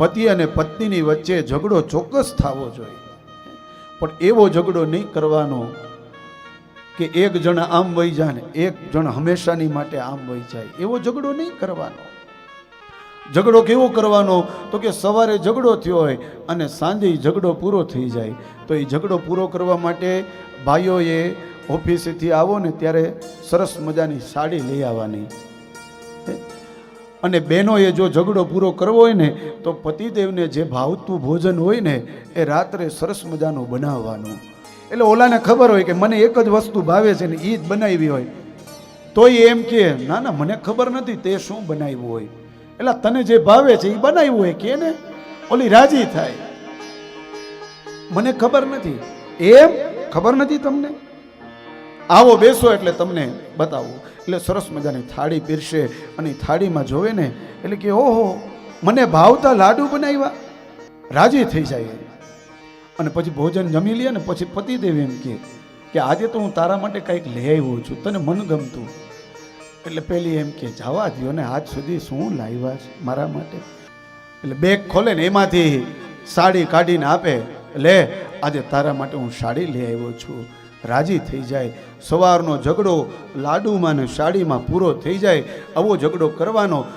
પતિ અને પત્નીની વચ્ચે ઝઘડો ચોક્કસ થવો જોઈએ. પણ એવો ઝઘડો નહીં કરવાનો કે એક જણ આમ વહી જાય ને એક જણ હંમેશાની માટે આમ વહી જાય. એવો ઝઘડો નહીં કરવાનો. ઝઘડો કેવો કરવાનો? તો કે સવારે ઝઘડો થયો હોય અને સાંજે ઝઘડો પૂરો થઈ જાય. તો એ ઝઘડો પૂરો કરવા માટે ભાઈઓએ ઓફિસેથી આવો ને ત્યારે સરસ મજાની સાડી લઈ આવવાની. અને બહેનોએ જો ઝઘડો પૂરો કરવો હોય ને, તો પતિદેવને જે ભાવતું ભોજન હોય ને, એ રાત્રે સરસ મજાનું બનાવવાનું. એટલે ઓલાને ખબર હોય કે મને એક જ વસ્તુ ભાવે છે ને એ જ બનાવી હોય. તોય એમ કે, ના ના, મને ખબર નથી તે શું બનાવ્યું હોય. એટલે તને જે ભાવે છે એ બનાવ્યું હોય કે ને, ઓલી રાજી થાય. મને ખબર નથી. એમ? ખબર નથી તમને? આવો બેસો એટલે તમને બતાવું. એટલે સરસ મજાની થાળી પીરશે અને થાળીમાં જોવે ને એટલે કે, ઓહો, મને ભાવતા લાડુ બનાવ્યા. રાજી થઈ જાય. અને પછી ભોજન જમી લે ને પછી પતિદેવ એમ કહે કે, આજે તો હું તારા માટે કંઈક લઈ આવ્યો છું, તને મન ગમતું એટલે પેલી એમ કે જવા દ્યો ને, આજ સુધી શું લાવ્યા છે મારા માટે? એટલે બેગ ખોલે ને એમાંથી સાડી કાઢીને આપે, લે, આજે તારા માટે હું સાડી લઈ આવ્યો છું. રાજી થઈ જાય. સવારનો ઝઘડો લાડુમાં ને સાડીમાં પૂરો થઈ જાય. આવો ઝઘડો કરવાનો